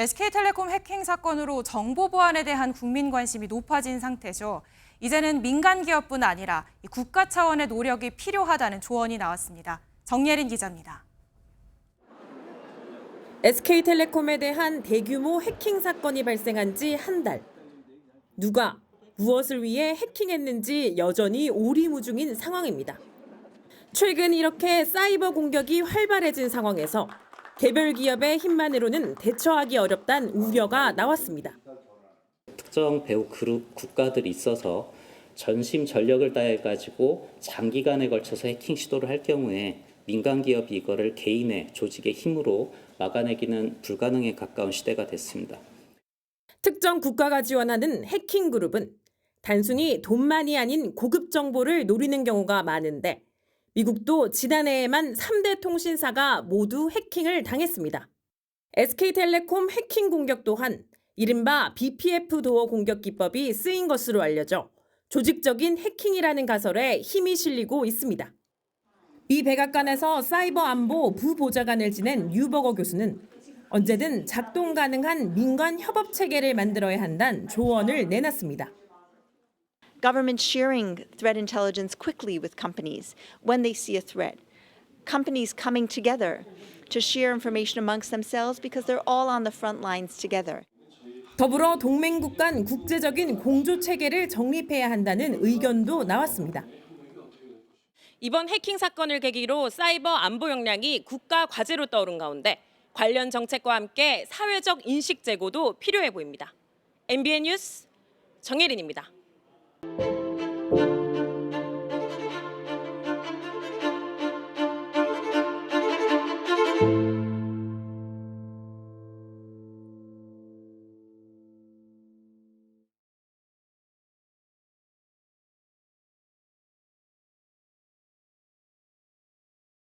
SK텔레콤 해킹 사건으로 정보 보안에 대한 국민 관심이 높아진 상태죠. 이제는 민간 기업뿐 아니라 이 국가 차원의 노력이 필요하다는 조언이 나왔습니다. 정예린 기자입니다. SK텔레콤에 대한 대규모 해킹 사건이 발생한 지 한 달. 누가 무엇을 위해 해킹했는지 여전히 오리무중인 상황입니다. 최근 이렇게 사이버 공격이 활발해진 상황에서 개별 기업의 힘만으로는 대처하기 어렵다는 우려가 나왔습니다. 특정 배후 그룹 국가들이 있어서 전심 전력을 다해 가지고 장기간에 걸쳐서 해킹 시도를 할 경우에 민간 기업이 이거를 개인의 조직의 힘으로 막아내기는 불가능에 가까운 시대가 됐습니다. 특정 국가가 지원하는 해킹 그룹은 단순히 돈만이 아닌 고급 정보를 노리는 경우가 많은데 미국도 지난해에만 3대 통신사가 모두 해킹을 당했습니다. SK텔레콤 해킹 공격 또한 이른바 BPF 도어 공격 기법이 쓰인 것으로 알려져 조직적인 해킹이라는 가설에 힘이 실리고 있습니다. 미 백악관에서 사이버 안보 부보좌관을 지낸 유버거 교수는 언제든 작동 가능한 민관 협업 체계를 만들어야 한다는 조언을 내놨습니다. Government sharing threat intelligence quickly with companies when they see a threat. Companies coming together to share information amongst themselves because they're all on the front lines together. 더불어 동맹국 간 국제적인 공조 체계를 정립해야 한다는 의견도 나왔습니다. 이번 해킹 사건을 계기로 사이버 안보 역량이 국가 과제로 떠오른 가운데 관련 정책과 함께 사회적 인식 제고도 필요해 보입니다. MBN 뉴스 정혜린입니다. Thank you.